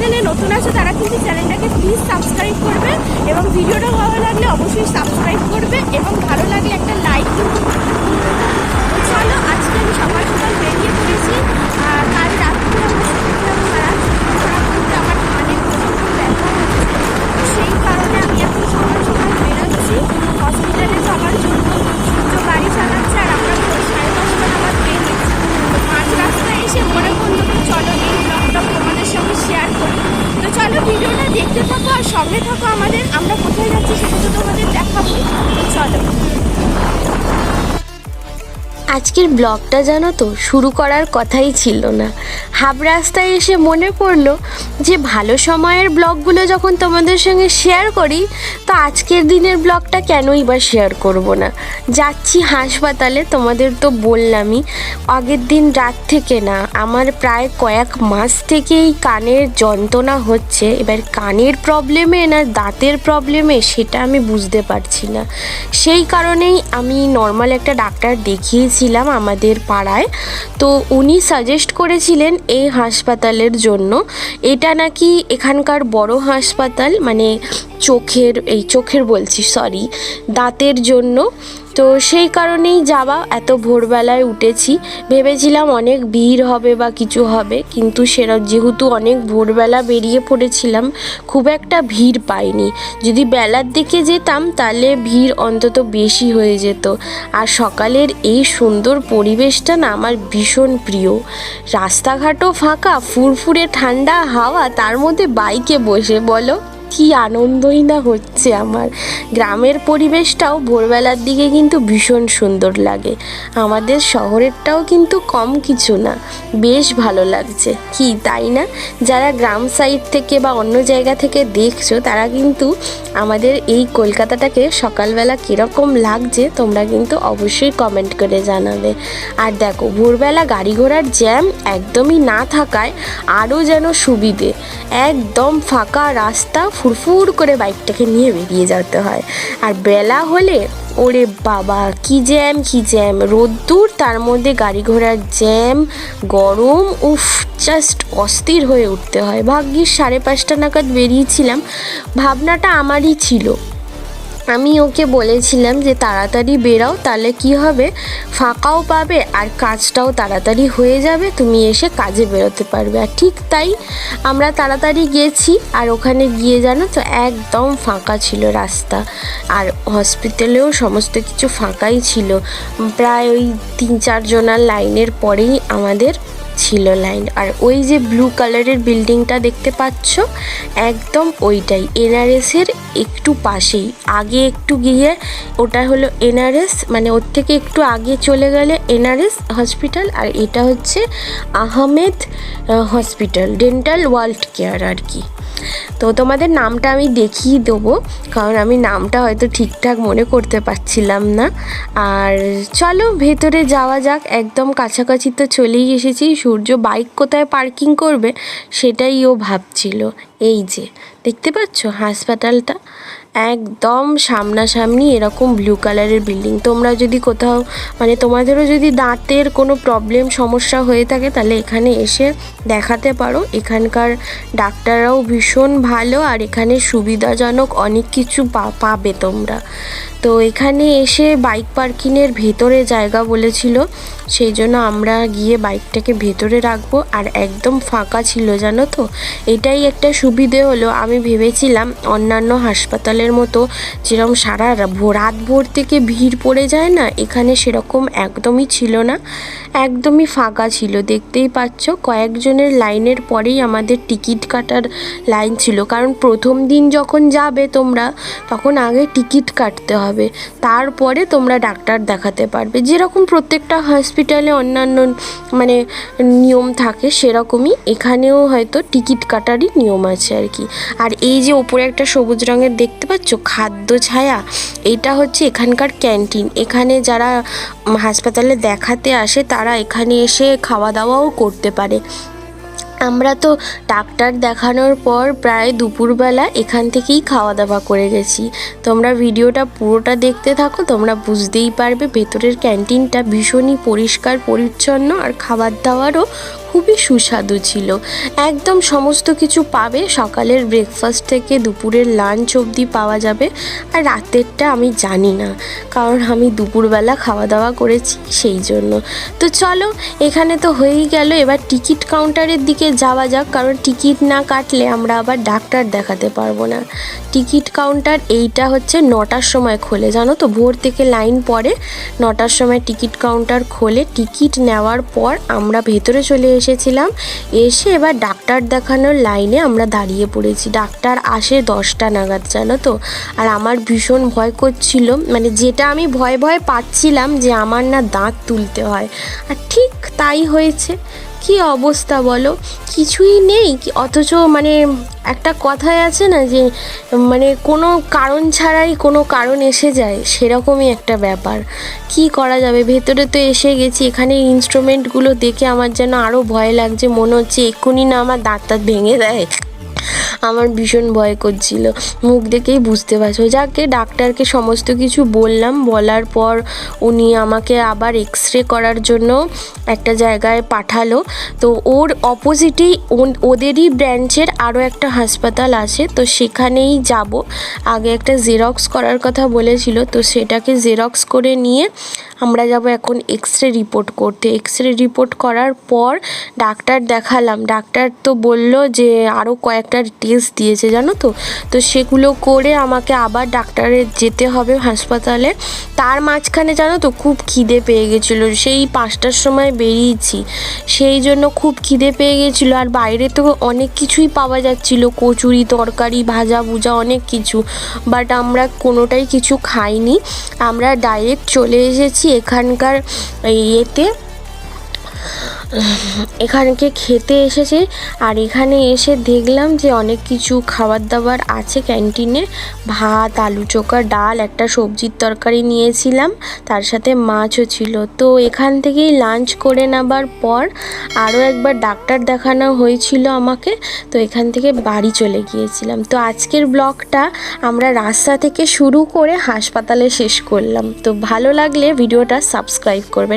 চ্যানেলে নতুন আছে, তারা কিন্তু চ্যানেলটাকে প্লিজ সাবস্ক্রাইব করবে এবং ভিডিওটা ভালো লাগলে অবশ্যই সাবস্ক্রাইব করবে এবং ভালো লাগলে একটা লাইক চলো, আজকে আমি সকাল সকাল বেরিয়ে পড়েছি কাল রাত্রে আমরা সেই কারণে আমি এখন হসপিটালে জন্য গাড়ি চালাচ্ছে, আর আমরা রাস্তায় এসে মনে করল চলো, এই ব্লগটা তোমাদের শেয়ার করি। তো চলো ভিডিওটা দেখতে থাকো আর সঙ্গে থাকো আমাদের। আমরা কোথায় যাচ্ছি সেটা তো তোমাদের দেখাবো। চলো। আজকের ব্লগটা জানো তো, শুরু করার কথাই ছিল না। হাব রাস্তায় এসে মনে পড়ল যে, ভালো সময়ের ব্লগগুলো যখন তোমাদের সঙ্গে শেয়ার করি, তো আজকের দিনের ব্লগটা কেনই বা শেয়ার করব না? যাচ্ছি হাসপাতালে, তোমাদের তো বললামই, আগের দিন রাত থেকে না, আমার প্রায় কয়েক মাস থেকেই কানের যন্ত্রণা হচ্ছে। এবার কানের প্রবলেমে না, দাঁতের প্রবলেমে সেটা আমি বুঝতে পারছি না। সেই কারণেই আমি নর্মাল একটা ডাক্তার দেখিয়েছিলাম আমাদের পাড়ায়। তো উনি সাজেস্ট করেছিলেন এই হাসপাতালের জন্য। এটা নাকি এখানকার বড় হাসপাতাল মানে চোখের, এই চোখের বলছি সরি দাঁতের জন্য। তো সেই কারণেই যাওয়া, এত ভোরবেলায় উঠেছি। ভেবেছিলাম অনেক ভিড় হবে বা কিছু হবে, কিন্তু সেরা, যেহেতু অনেক ভোরবেলা বেরিয়ে পড়েছিলাম, খুব একটা ভিড় পাইনি। যদি বেলার দিকে যেতাম, তাহলে ভিড় অন্তত বেশি হয়ে যেত। আর সকালের এই সুন্দর পরিবেশটা না আমার ভীষণ প্রিয়। রাস্তাঘাটও ফাঁকা, ফুরফুরে ঠান্ডা হাওয়া, তার মধ্যে বাইকে বসে, বলো? কি আনন্দই না হচ্ছে আমার। গ্রামের পরিবেশটাও ভোরবেলার দিকে কিন্তু ভীষণ সুন্দর লাগে। আমাদের শহরেরটাও কিন্তু কম কিছু না। বেশ ভালো লাগছে। কি, তাই না? যারা গ্রাম সাইড থেকে বা অন্য জায়গা থেকে দেখছ, তারা কিন্তু আমাদের এই কলকাতাটাকে সকালবেলা কীরকম লাগছে, তোমরা কিন্তু অবশ্যই কমেন্ট করে জানাবে। আর দেখো, ভোরবেলা গাড়ি ঘোড়ার জ্যাম একদমই না থাকায় আরও যেন সুবিধে। একদম ফাঁকা রাস্তা ফুরফুর করে বাইকটাকে নিয়ে বেরিয়ে যেতে হয়। আর বেলা হলে ওরে বাবা, কি জ্যাম কি জ্যাম। রোদ্দুর, তার মধ্যে গাড়ি ঘোড়ার জ্যাম, গরম, উফ জাস্ট অস্থির হয়ে উঠতে হয়। ভাগ্যিস সাড়ে পাঁচটা নাগাদ বেরিয়েছিলাম। ভাবনাটা আমারই ছিল। আমি ওকে বলেছিলাম যে তাড়াতাড়ি বেরাও, তাহলে কি হবে? ফাঁকাও পাবে আর কাজটাও তাড়াতাড়ি হয়ে যাবে, তুমি এসে কাজে বেরোতে পারবে। আর ঠিক তাই আমরা তাড়াতাড়ি গেছি, আর ওখানে গিয়ে জানো তো, একদম ফাঁকা ছিল রাস্তা। আর হসপিটালেও সমস্ত কিছু ফাঁকাই ছিল। প্রায় ওই তিন চারজনার লাইনের পরেই আমাদের ছিল লাইন। আর ওই যে ব্লু কালারের বিল্ডিংটা দেখতে পাচ্ছ, একদম ওইটাই। এনআরএসের একটু পাশেই। আগে একটু গিয়ে ওটা হলো এনআরএস মানে ওর থেকে একটু আগে চলে গেলে এনআরএস হসপিটাল, আর এটা হচ্ছে Ahmed hospital, dental world care আর কি। তো তোমাদের নামটা আমি দেখিয়ে দেবো, কারণ আমি নামটা হয়তো ঠিকঠাক মনে করতে পারছিলাম না। আর চলো ভেতরে যাওয়া যাক, একদম কাছাকাছি তো চলেই এসেছি। সূর্য বাইক কোথায় পার্কিং করবে সেটাই ও ভাবছিল। এই যে, দেখতে পাচ্ছ হাসপাতালটা? একদম সামনাসামনি এরকম ব্লু কালারের বিল্ডিং তোমরা যদি কোথাও মানে তোমাদেরও যদি দাঁতের কোনো প্রবলেম সমস্যা হয়ে থাকে, তাহলে এখানে এসে দেখাতে পারো। এখানকার ডাক্তাররাও ভীষণ ভালো, আর এখানে সুবিধাজনক অনেক কিছু পাবে তোমরা। তো এখানে এসে বাইক পার্কিংয়ের ভেতরে জায়গা বলেছিল, সেই জন্য আমরা গিয়ে বাইকটাকে ভেতরে রাখব। আর একদম ফাঁকা ছিল, জানো তো? এটাই একটা সুবিধে হলো। আমি ভেবেছিলাম অন্যান্য হাসপাতালের মতো, যেরকম সারা রাত ভোর থেকে ভিড় পড়ে যায় না, এখানে সেরকম একদমই ছিল না। একদমই ফাঁকা ছিল, দেখতেই পাচ্ছ। কয়েকজনের লাইনের পরেই আমাদের টিকিট কাটার লাইন ছিল। কারণ প্রথম দিন যখন যাবে তোমরা, তখন আগে টিকিট কাটতে হবে। তারপরে তোমরা ডাক্তার দেখাতে পারবে। যেরকম প্রত্যেকটা হসপিটালে অন্যান্য মানে নিয়ম থাকে, সেরকমই এখানেও হয়তো টিকিট কাটারই নিয়ম আছে আর কি। আর এই যে ওপরে একটা সবুজ রঙের দেখতে পাচ্ছ? খাদ্য ছায়া, এটা হচ্ছে এখানকার ক্যান্টিন। এখানে যারা হাসপাতালে দেখাতে আসে, তারা এখানে এসে খাওয়া দাওয়াও করতে পারে। আমরা তো ডাক্তার দেখানোর পর প্রায় দুপুরবেলা এখান থেকেই খাওয়া দাওয়া করে গেছি। তোমরা ভিডিওটা পুরোটা দেখতে থাকো, তোমরা বুঝতেই পারবে ভেতরের ক্যান্টিনটা ভীষণই পরিষ্কার, পরিচ্ছন্ন আর খাবার দাবারও খুবই সুস্বাদু ছিল। একদম সমস্ত কিছু পাবে, সকালের ব্রেকফাস্ট থেকে দুপুরের লাঞ্চ অবধি পাওয়া যাবে, আর রাতেরটা আমি জানি না, কারণ আমি দুপুরবেলা খাওয়া দাওয়া করেছি সেই জন্য। তো চলো, এখানে তো হয়েই গেল, এবার টিকিট কাউন্টারের দিকে যাওয়া যাক, কারণ টিকিট না কাটলে আমরা আবার ডাক্তার দেখাতে পারব না। টিকিট কাউন্টার এইটা হচ্ছে নটার সময় খোলে, জানো তো? ভোর থেকে লাইন পড়ে, নটার সময় টিকিট কাউন্টার খোলে টিকিট নেওয়ার পর আমরা ভেতরে চলে এসেছিলাম। এসে এবার ডাক্তার দেখানোর লাইনে আমরা দাঁড়িয়ে পড়েছি। ডাক্তার আসে দশটা নাগাদ, জানো তো? আর আমার ভীষণ ভয় করছিল। মানে যেটা আমি ভয় ভয় পাচ্ছিলাম যে আমার না দাঁত তুলতে হয়। আর ঠিক তাই হয়েছে। কি অবস্থা বলো? কিছুই নেই অথচ মানে একটা কথাই আছে না যে মানে কোনো কারণ ছাড়াই কোনো কারণ এসে যায়, সেরকমই একটা ব্যাপার। কি করা যাবে? ভেতরে তো এসে গেছি, এখানে ইনস্ট্রুমেন্টগুলো দেখে আমার যেন আরও ভয় লাগছে, মনে হচ্ছে এক্ষুনি না আমার দাঁত দাঁত ভেঙে দেয়। আমার ভীষণ ভয় করছিল। মুখ দেখেই বুঝতে পারছ। যাকে ডাক্তারকে সমস্ত কিছু বললাম, বলার পর উনি আমাকে আবার এক্স রে করার জন্য একটা জায়গায় পাঠালো। তো ওর অপোজিটেই ওদেরই ব্রাঞ্চের আরও একটা হাসপাতাল আছে, তো সেখানেই যাব। আগে একটা জেরক্স করার কথা বলেছিল, তো সেটাকে জেরক্স করে নিয়ে আমরা যাব এখন এক্স রে রিপোর্ট করতে। এক্স রে রিপোর্ট করার পর ডাক্তার দেখালাম। ডাক্তার তো বলল যে আরও কয়েকটা টেস্ট দিয়েছে, জানো তো? তো সেগুলো করে আমাকে আবার ডাক্তারের যেতে হবে হাসপাতালে। তার মাঝখানে জানো তো খুব খিদে পেয়ে গেছিল। সেই পাঁচটার সময় বেরিয়েছি। সেই জন্য খুব খিদে পেয়ে গেছিল। আর বাইরে তো অনেক কিছুই পাওয়া যাচ্ছিল। কচুরি, তরকারি, ভাজা, ভুজা, অনেক কিছু। বাট আমরা কোনোটাই কিছু খাইনি। আমরা ডাইরেক্ট চলে এসেছি এখানকার ইয়েতে এখানকে খেতে এসেছে আর এখানে এসে দেখলাম যে অনেক কিছু খাবার দাবার আছে ক্যান্টিনে। ভাত, আলু চোখা, ডাল, একটা সবজির তরকারি নিয়েছিলাম, তার সাথে মাছও ছিল। তো এখান থেকেই লাঞ্চ করে নেবার পর আরও একবার ডাক্তার দেখানো হয়েছিল আমাকে, তো এখান থেকে বাড়ি চলে গিয়েছিলাম। তো আজকের ব্লগটা আমরা রাস্তা থেকে শুরু করে হাসপাতালে শেষ করলাম। তো ভালো লাগলে ভিডিওটা সাবস্ক্রাইব করবে।